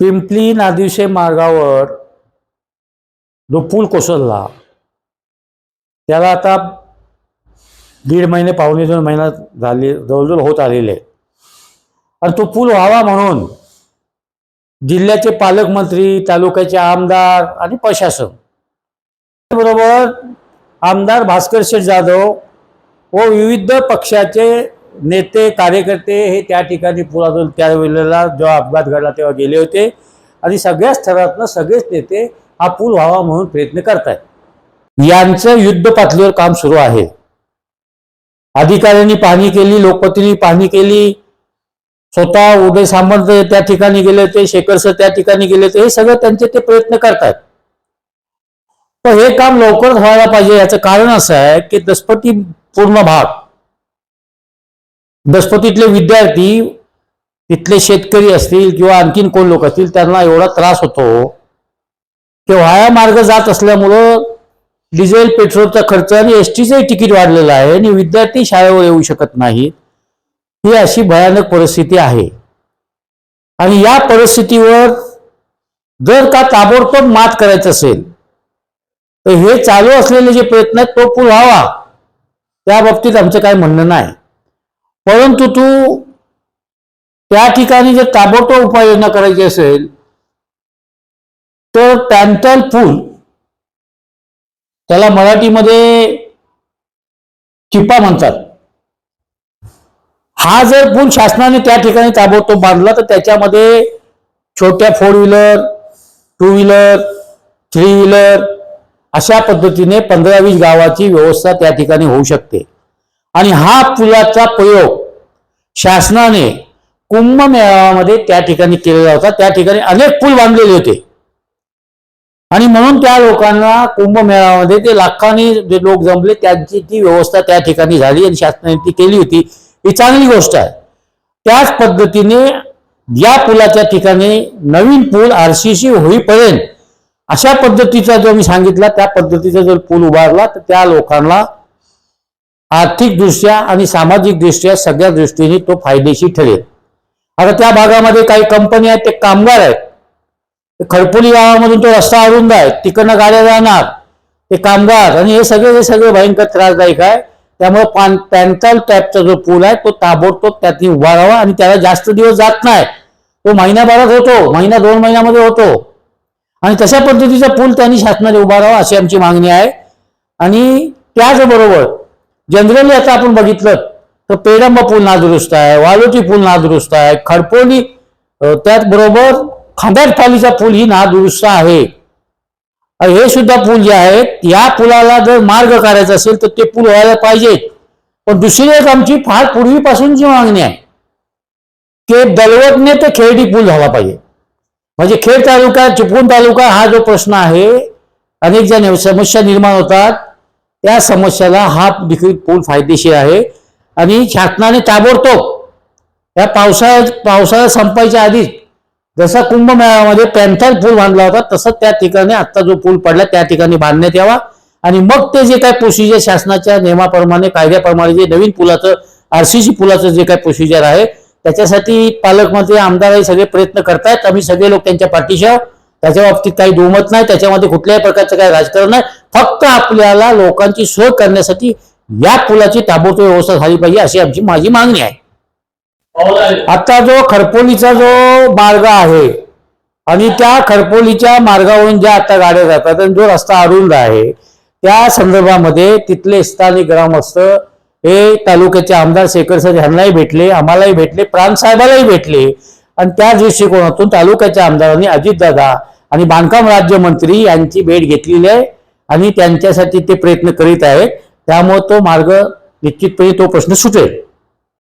Pimply नादिवशे मार्गावर जो पूल कोसळला त्याला आता दीड महिने पावणे दोन महिना झाले जवळजवळ होत आलेले. आणि तो पूल व्हावा म्हणून जिल्ह्याचे पालकमंत्री तालुक्याचे आमदार आणि प्रशासन बरोबर आमदार भास्कर शेठ जाधव व विविध पक्षाचे नेते कार्यकर्ते हे त्या ठिकाणी पुरातून त्यावेळेला जेव्हा अपघात घडला तेव्हा गेले होते. आणि सगळ्याच स्तरातनं सगळेच नेते हा पूल व्हावा म्हणून प्रयत्न करतायत. यांचं युद्ध पातळीवर काम सुरू आहे. अधिकाऱ्यांनी पाहणी केली लोकपतींनी पाहणी केली. स्वतः उदय सामंत त्या ठिकाणी गेले होते शेखर सर त्या ठिकाणी गेले होते. हे सगळं त्यांचे ते प्रयत्न करतायत. पण हे काम लवकरच व्हायला पाहिजे याचं कारण असं आहे की दसपटी पूर्ण भाग दसपतीतले विद्यार्थी तिथले शेतकरी असतील किंवा आणखीन कोण लोक असतील त्यांना एवढा त्रास होतो. की वाया मार्ग जात असल्यामुळं डिझेल पेट्रोलचा खर्च आणि एस टीचंही तिकीट वाढलेलं आहे आणि विद्यार्थी शाळेवर येऊ शकत नाहीत. ही अशी भयानक परिस्थिती आहे. आणि या परिस्थितीवर जर का ताबडतोब मात करायचं असेल तर हे चालू असलेले जे प्रयत्न आहेत तो पूल व्हावा त्या बाबतीत आमचं काय म्हणणं नाही. परंतु तू त्या ठिकाणी जर ताबडतोब उपाययोजना करायची असेल तर टॅन्टल पूल त्याला मराठीमध्ये चिपा म्हणतात. हा जर पूल शासनाने त्या ठिकाणी ताबडतोब बांधला तर त्याच्यामध्ये छोट्या four wheeler two wheeler three wheeler अशा पद्धतीने पंधरा वीस गावाची व्यवस्था त्या ठिकाणी होऊ शकते. आणि हा पुलाचा प्रयोग शासनाने कुंभमेळाव्यामध्ये त्या ठिकाणी केलेला होता. त्या ठिकाणी अनेक पूल बांधलेले होते. आणि म्हणून त्या लोकांना कुंभमेळामध्ये ते लाखांनी जे लोक जमले त्यांची ती व्यवस्था त्या ठिकाणी झाली आणि शासनाने ती केली होती. ही चांगली गोष्ट आहे. त्याच पद्धतीने या पुलाच्या ठिकाणी नवीन पूल आरसीसी होईपर्यंत अशा पद्धतीचा जो मी सांगितला त्या पद्धतीचा जर पूल उभारला तर त्या लोकांना आर्थिकदृष्ट्या आणि सामाजिकदृष्ट्या सगळ्या दृष्टीने तो फायदेशीर ठरेल. आता त्या भागामध्ये काही कंपनी आहेत ते कामगार आहेत. खडपुली खडपोली गावामधून तो रस्ता अरुंद आहे तिकडनं गाड्या जाणार ते कामगार आणि हे सगळे हे सगळे भयंकर त्रासदायक आहे. त्यामुळे पान पॅन्टल टॅपचा जो पूल आहे तो ताबडतोब त्यातनी उभा राहावा आणि त्याला जास्त दिवस जात नाही. तो महिन्याभरात होतो महिना दोन महिन्यामध्ये होतो. आणि तशा पद्धतीचा पूल त्यांनी शासनाने उभारावा अशी आमची मागणी आहे. आणि त्याचबरोबर जनरली आता आपण बघितलं तर पेडंब पूल नादुरुस्त आहे वालोटी पूल नादुरुस्त आहे खडपोली अं, त्याचबरोबर खांदाटपालीचा पूल ही नादुरुस्त आहे. हे सुद्धा पूल जे आहेत या पुलाला जर मार्ग काढायचा असेल तर ते पूल व्हायला पाहिजेत पण दुसरी एक आमची फार पूर्वीपासूनची मागणी आहे की दलवटने ते खेळडी पूल झाला पाहिजे. म्हणजे खेड तालुका चिपळूण तालुका हा जो प्रश्न आहे अनेक ज्या समस्या निर्माण होतात. त्या समस्याला हा देखील पूल फायदेशीर आहे. आणि शासनाने ताबडतोब या पावसाळ्यात पावसाळा संपायच्या आधीच जसा कुंभमेळ्यामध्ये पॅन्थर पूल बांधला होता तसं त्या ठिकाणी आत्ता जो पूल पडला त्या ठिकाणी बांधण्यात यावा. आणि मग ते जे काय प्रोसिजर शासनाच्या नियमाप्रमाणे कायद्याप्रमाणे जे नवीन पुलाचं आरसीसी पुलाचं जे काय प्रोसिजर आहे त्याच्यासाठी पालकमंत्री आमदार हे सगळे प्रयत्न करतायत. आम्ही सगळे लोक त्यांच्या पाठीशी आहोत. त्याच्या बाबतीत काही दुमत नाही त्याच्यामध्ये कुठल्याही प्रकारचं काही राजकारण नाही. फक्त आपल्याला लोकांची सोय करण्यासाठी या पुलाची ताबडतोब व्यवस्था झाली पाहिजे अशी आमची माझी मागणी आहे. आता जो खरपोलीचा जो मार्ग आहे आणि त्या खरपोलीच्या मार्गावरून ज्या आता गाड्या जातात आणि जो रस्ता अरुंद आहे त्या संदर्भामध्ये तिथले स्थानिक ग्रामस्थ हे तालुक्याचे आमदार शेखर सर यांनाही भेटले आम्हालाही भेटले प्राण साहेबालाही भेटले. आणि त्या दृष्टिकोनातून तालुक्याच्या आमदारांनी अजितदादा आणि बांधकाम राज्यमंत्री यांची भेट घेतलेली आहे आणि त्यांच्यासाठी ते प्रयत्न करीत आहेत. त्यामुळे तो मार्ग निश्चितपणे तो प्रश्न सुटेल.